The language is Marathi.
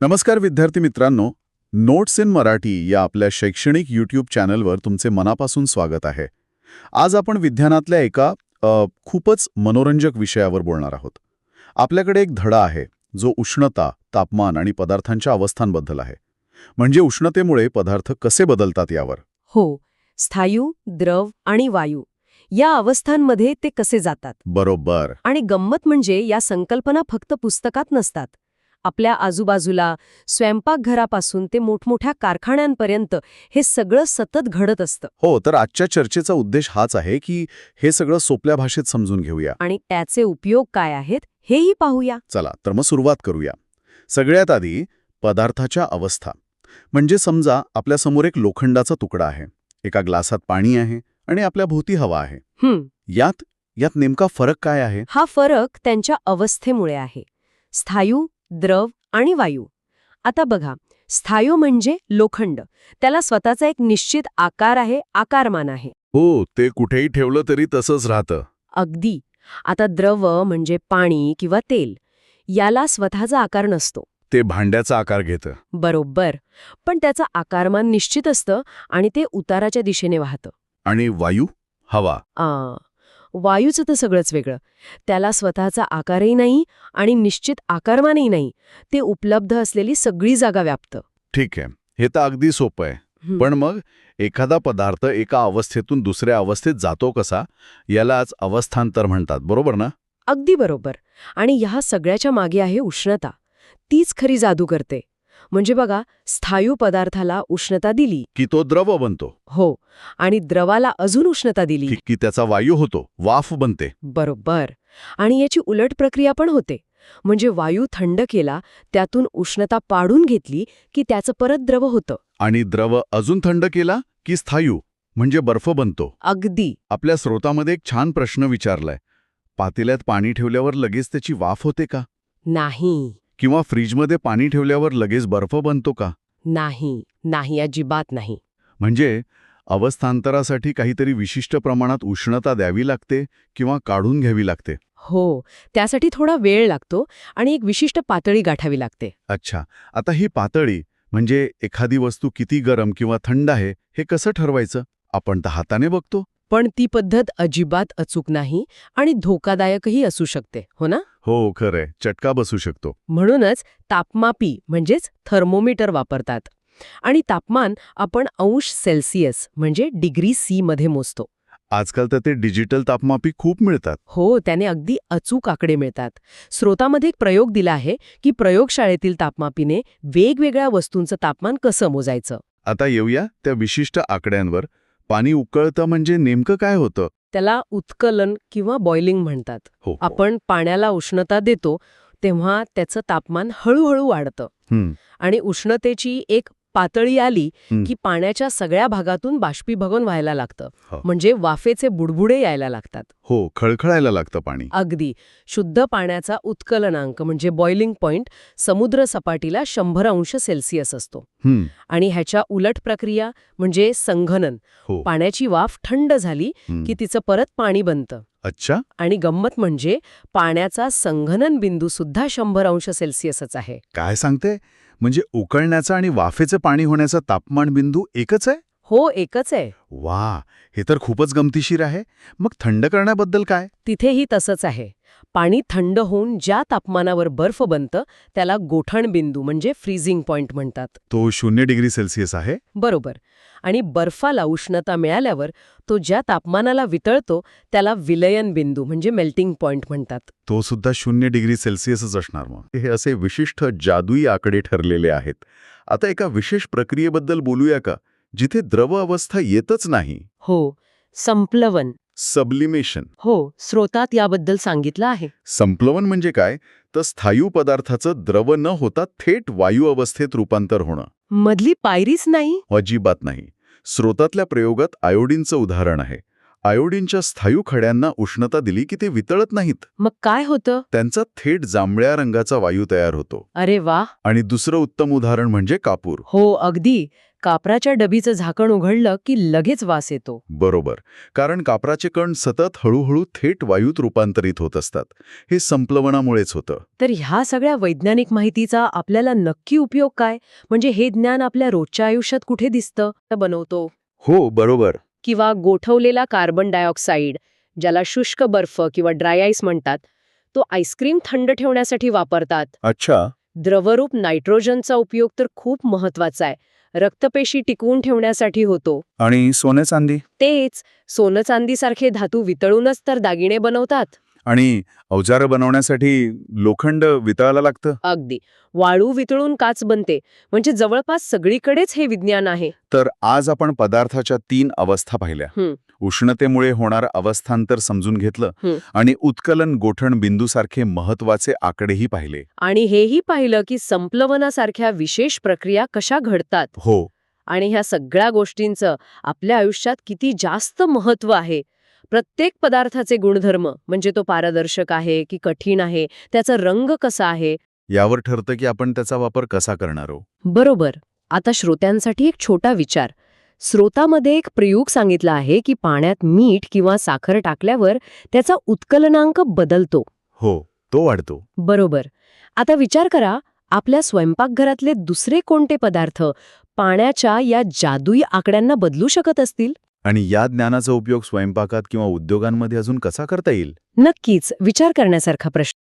नमस्कार विद्यार्थी मित्रांनो नोट्स इन मराठी या आपल्या शैक्षणिक यूट्यूब चॅनलवर तुमचे मनापासून स्वागत आहे. आज आपण विज्ञानातल्या एका अ, खूपच मनोरंजक विषयावर बोलणार आहोत. आपल्याकडे एक धडा आहे जो उष्णता तापमान आणि पदार्थांच्या अवस्थांबद्दल आहे. म्हणजे उष्णतेमुळे पदार्थ कसे बदलतात यावर? हो स्थायू द्रव आणि वायू या अवस्थांमध्ये ते कसे जातात? बरोबर. आणि गंमत म्हणजे या संकल्पना फक्त पुस्तकात नसतात. आपल्या आजूबाजूला स्वयंपाकघरापासून ते मोठमोठ्या कारखान्यांपर्यंत हे सगळं सतत घडत असतं. हो तर आजच्या चर्चेचा उद्देश हाच आहे की हे सगळं सोप्या भाषेत समजून घेऊया. आणि त्याचे उपयोग काय आहेत हेही पाहूया. चला तर मग सुरुवात करूया. सगळ्यात आधी पदार्थाच्या अवस्था. म्हणजे समजा आपल्यासमोर एक लोखंडाचा तुकडा आहे. एका ग्लासात पाणी आहे आणि आपल्या भोवती हवा आहे. यात यात नेमका फरक काय आहे? हा फरक त्यांच्या अवस्थेमुळे आहे. स्थायू द्रव आणि वायू. आता बघा स्थायू म्हणजे लोखंड. त्याला स्वतःचा एक निश्चित आकार आहे आकारमान आहे. हो ते कुठेही ठेवलं तरी तसंच राहतं. अगदी. आता द्रव म्हणजे पाणी किंवा तेल. याला स्वतःचा आकार नसतो. ते भांड्याचा आकार घेतं. बरोबर. पण त्याचं आकारमान निश्चित असतं आणि ते उताराच्या दिशेने वाहतं. आणि वायू? हवा. आ, वायूचं तर सगळंच वेगळं. त्याला स्वतःचा आकारही नाही आणि निश्चित आकारमानही नाही. ते उपलब्ध असलेली सगळी जागा व्यापतं. ठीक आहे. हे तर अगदी सोपं आहे. पण मग एखादा पदार्थ एका अवस्थेतून दुसऱ्या अवस्थेत जातो कसा? यालाच अवस्थांतर म्हणतात. बरोबर ना? अगदी बरोबर. आणि ह्या सगळ्याच्या मागे आहे उष्णता. तीच खरी जादू करते. म्हणजे बघा स्थायू पदार्थाला उष्णता दिली. की तो द्रव बनतो. हो आणि द्रवाला अजून उष्णता दिली. की- की त्याचा वायू होतो वाफ बनते. बरोबर. आणि याची उलट प्रक्रिया पण होते. म्हणजे वायू थंड केला त्यातून उष्णता पाडून घेतली की त्याचं परत द्रव होतं. आणि द्रव अजून थंड केला की स्थायू म्हणजे बर्फ बनतो. अगदी. आपल्या स्रोतामध्ये एक छान प्रश्न विचारलाय. पातेल्यात पाणी ठेवल्यावर लगेच त्याची वाफ होते का? नाही. किंवा फ्रीजमध्ये पाणी ठेवल्यावर लगेच बर्फ बनतो का? नाही नाही अजिबात नाही. म्हणजे अवस्थांतरासाठी काहीतरी विशिष्ट प्रमाणात उष्णता द्यावी लागते किंवा काढून घ्यावी लागते? हो त्यासाठी थोडा वेळ लागतो आणि एक विशिष्ट पातळी गाठावी लागते. अच्छा आता ही पातळी म्हणजे एखादी वस्तू किती गरम किंवा थंड आहे हे कसं ठरवायचं? आपण तर हाताने बघतो. पण ती पद्धत अजिबात अचूक नाही आणि धोकादायकही असू शकते हो ना? हो खरंय. चटका बसू शकतो. म्हणूनच तापमापी म्हणजेच थर्मोमीटर वापरतात. आणि तापमान आपण अंश सेल्सिअस म्हणजे डिग्री सी मध्ये मोजतो. आजकाल तर ते डिजिटल तापमापी खूप मिळतात. हो त्याने अगदी अचूक आकडे मिळतात. स्रोतामध्ये एक प्रयोग दिला आहे की प्रयोगशाळेतील तापमापीने वेगवेगळ्या वस्तूंचं तापमान कसं मोजायचं? आता येऊया त्या विशिष्ट आकड्यांवर. पाणी उकळतं म्हणजे नेमकं काय होतं? त्याला उत्कलन किंवा बॉइलिंग म्हणतात. हो हो. आपण पाण्याला उष्णता देतो तेव्हा त्याचं तापमान हळूहळू वाढतं. आणि उष्णतेची एक पातळी आली. की पाण्याच्या सगळ्या भागातून बाष्पीभवन व्हायला लागतं. हो. म्हणजे वाफेचे बुडबुडे यायला लागतात. हो खळखळायला लागतं पाणी. अगदी. शुद्ध पाण्याचा उत्कलनांक म्हणजे बॉइलिंग पॉइंट समुद्र सपाटीला शंभर अंश सेल्सिअस असतो. आणि ह्याच्या उलट प्रक्रिया म्हणजे संघनन. हो. पाण्याची वाफ थंड झाली. की तिचं परत पाणी बनतं. अच्छा. आणि गंमत म्हणजे पाण्याचा संघनन बिंदू सुद्धा शंभर अंश सेल्सिअसच आहे. काय सांगते? म्हणजे उकळण्याचा आणि वाफेचे पाणी होण्याचा तापमान बिंदू एकच आहे? हो एकच आहे. वा हे तर खूपच गमतीशीर आहे. मग थंड करण्याबद्दल काय? तिथेही तसंच आहे. पाणी थंड होऊन ज्या तापमानावर बर्फ बनतं त्याला गोठण बिंदू म्हणजे फ्रीझिंग पॉइंट म्हणतात. तो शून्य डिग्री सेल्सिअस आहे? बरोबर. आणि बर्फाला उष्णता मिळाल्यावर तो ज्या तापमानाला वितळतो त्याला विलयन बिंदू म्हणजे मेल्टिंग पॉइंट म्हणतात. तो सुद्धा शून्य डिग्री सेल्सिअसच असणार मग. हे असे विशिष्ट जादुई आकडे ठरलेले आहेत. आता एका विशेष प्रक्रियेबद्दल बोलूया का जिथे द्रव अवस्था येतच नाही? हो. संप्लवन. सबलिमेशन हो स्रोतात याबद्दल सांगितलं आहे. संप्लवन म्हणजे काय? तर स्थायू पदार्थाचं द्रव न होता थेट वायू अवस्थेत रूपांतर होणं. मधली पायरीच नाही? अजिबात नाही. स्रोतातल्या प्रयोगात आयोडीनचं उदाहरण आहे. आयोडीनच्या स्थायू खड्यांना उष्णता दिली की ते वितळत नाहीत. मग काय होतं? त्यांचा थेट जांभळ्या रंगाचा वायू तयार होतो. अरे वा! आणि दुसरं उत्तम उदाहरण म्हणजे कापूर. हो अगदी. कापराच्या डबीचं झाकण उघडलं की लगेच वास येतो. बरोबर. कारण कापराचे कण सतत हळूहळू थेट वायूत रूपांतरित होत असतात. हे संप्लवनामुळेच होतं. तर ह्या सगळ्या वैज्ञानिक माहितीचा आपल्याला नक्की उपयोग काय? म्हणजे हे ज्ञान आपल्या रोजच्या आयुष्यात कुठे दिसतं? बनवतो. हो बरोबर. किंवा गोठवलेला कार्बन डायऑक्साईड ज्याला शुष्क बर्फ किंवा ड्राय आईस म्हणतात तो आईस्क्रीम थंड ठेवण्यासाठी वापरतात. अच्छा. द्रवरूप नायट्रोजनचा उपयोग तर खूप महत्त्वाचा आहे. रक्तपेशी टिकवून ठेवण्यासाठी होतो. आणि सोने चांदी? तेच सोनं चांदीसारखे धातू वितळूनच तर दागिने बनवतात. आणि अवजारं बनवण्यासाठी लोखंड वितळायला लागतं? अगदी. वाळू वितळून काच बनते. म्हणजे जवळपास सगळीकडेच हे विज्ञान आहे. तर आज आपण पदार्थाच्या तीन अवस्था पाहिल्या. उष्णतेमुळे होणारं अवस्थांतर समजून घेतलं. आणि उत्कलन गोठण बिंदूसारखे महत्त्वाचे आकडेही पाहिले. आणि हेही पाहिलं की संप्लवनासारख्या विशेष प्रक्रिया कशा घडतात. हो. आणि ह्या सगळ्या गोष्टींचं आपल्या आयुष्यात किती जास्त महत्त्व आहे. प्रत्येक पदार्थाचे गुणधर्म म्हणजे तो पारदर्शक आहे की कठीण आहे त्याचा रंग कसा आहे? यावर ठरतं की आपण त्याचा वापर कसा करणार आहोत. बरोबर. आता श्रोत्यांसाठी एक छोटा विचार. स्रोतामध्ये एक प्रयोग सांगितला आहे की पाण्यात मीठ किंवा साखर टाकल्यावर त्याचा उत्कलनांक बदलतो. हो तो वाढतो. बरोबर. आता विचार करा आपल्या स्वयंपाकघरातले दुसरे कोणते पदार्थ पाण्याच्या या जादुई आकड्यांना बदलू शकत असतील? आणि या ज्ञानाचा उपयोग स्वयंपाकात किंवा उद्योगांमध्ये अजून कसा करता येईल? नक्कीच. विचार करण्यासारखा प्रश्न.